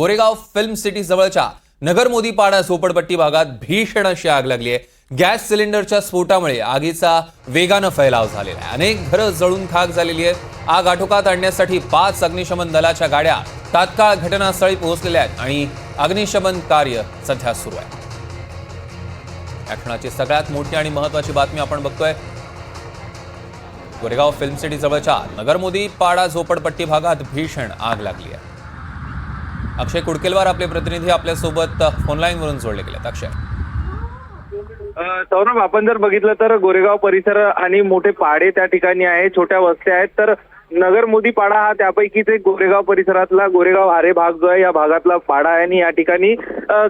Goregaon film city जवळच्या नगर मोदीपाडा झोपडपट्टी भागात भीषण अशी आग लागली आहे गॅस सिलेंडरच्या स्फोटामुळे आगीचा वेगानं फैलाव झालेला आहे. अनेक घरं जळून खाक झालेली आहेत. आग आटोकात आणण्यासाठी पाच अग्निशमन दलाच्या गाड्या तात्काळ घटनास्थळी पोहोचलेल्या आहेत आणि अग्निशमन कार्य सध्या सुरू आहे. या क्षणाची सगळ्यात मोठी आणि महत्वाची बातमी आपण बघतोय. गोरेगाव फिल्म सिटी जवळच्या नगर मोदी पाडा झोपडपट्टी भागात भीषण आग लागली आहे. अक्षय कुडकेलवार आपले प्रतिनिधी आपल्यासोबत फोनलाईनवरून जोडले गेलेत. अक्षय. सौरभ आपण जर बघितलं तर गोरेगाव परिसर आणि मोठे पाडे त्या ठिकाणी आहे छोट्या वस्त्या आहेत. तर नगर मोदी पाडा हा त्यापैकीच एक गोरेगाव परिसरातला गोरेगाव आरे भाग जो आहे या भागातला पाडा आहे. आणि या ठिकाणी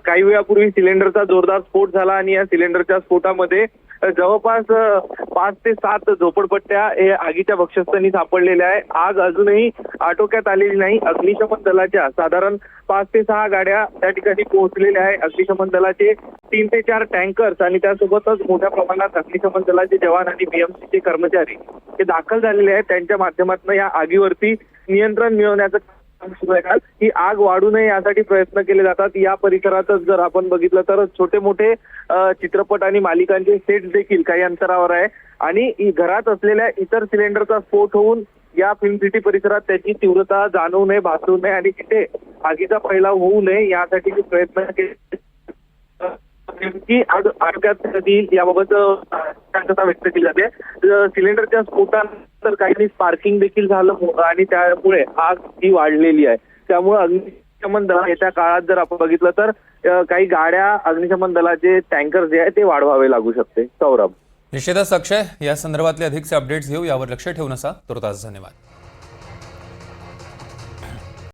काही वेळापूर्वी सिलेंडरचा जोरदार स्फोट झाला आणि या सिलेंडरच्या स्फोटामध्ये जवळपास पाच ते सात झोपडपट्ट्या हे आगीच्या भक्षस्थानी सापडलेल्या आहे. आग अजूनही आटोक्यात आलेली नाही. अग्निशमन दलाच्या साधारण पाच ते सहा गाड्या त्या ठिकाणी पोहोचलेल्या आहे. अग्निशमन दलाचे तीन ते चार टँकर्स आणि त्यासोबतच मोठ्या प्रमाणात अग्निशमन दलाचे जवान आणि बीएमसीचे कर्मचारी हे दाखल झालेले आहेत. त्यांच्या माध्यमातून या आगीवरती नियंत्रण मिळवण्याचं सुरू आहे ही आग वाढू नये यासाठी प्रयत्न केले जातात. या परिसरातच जर आपण बघितलं तर छोटे मोठे चित्रपट आणि मालिकांचे सेट देखील काही अंतरावर आहे. आणि घरात असलेल्या इतर सिलेंडरचा स्फोट होऊन या फिल्म सिटी परिसरात त्याची तीव्रता जाणवू नये भासू नये आणि तिथे आगीचा फैलाव होऊ नये यासाठी प्रयत्न केले. नेमकी आग आटोक्यात येईल याबाबत शक्यता व्यक्त केली जाते. सिलेंडरच्या स्फोटानंतर काही स्पार्किंग देखील झालं आणि त्यामुळे आग ही वाढलेली आहे. त्यामुळे अग्निशमन दल येत्या काळात जर आपण बघितलं तर काही गाड्या अग्निशमन दलाचे टँकर जे आहे ते वाढवावे लागू शकते. सौरभ. निश्चितच अक्षय या संदर्भातले अधिकचे अपडेट्स घेऊ. यावर लक्ष ठेवून असा तुर्तास धन्यवाद.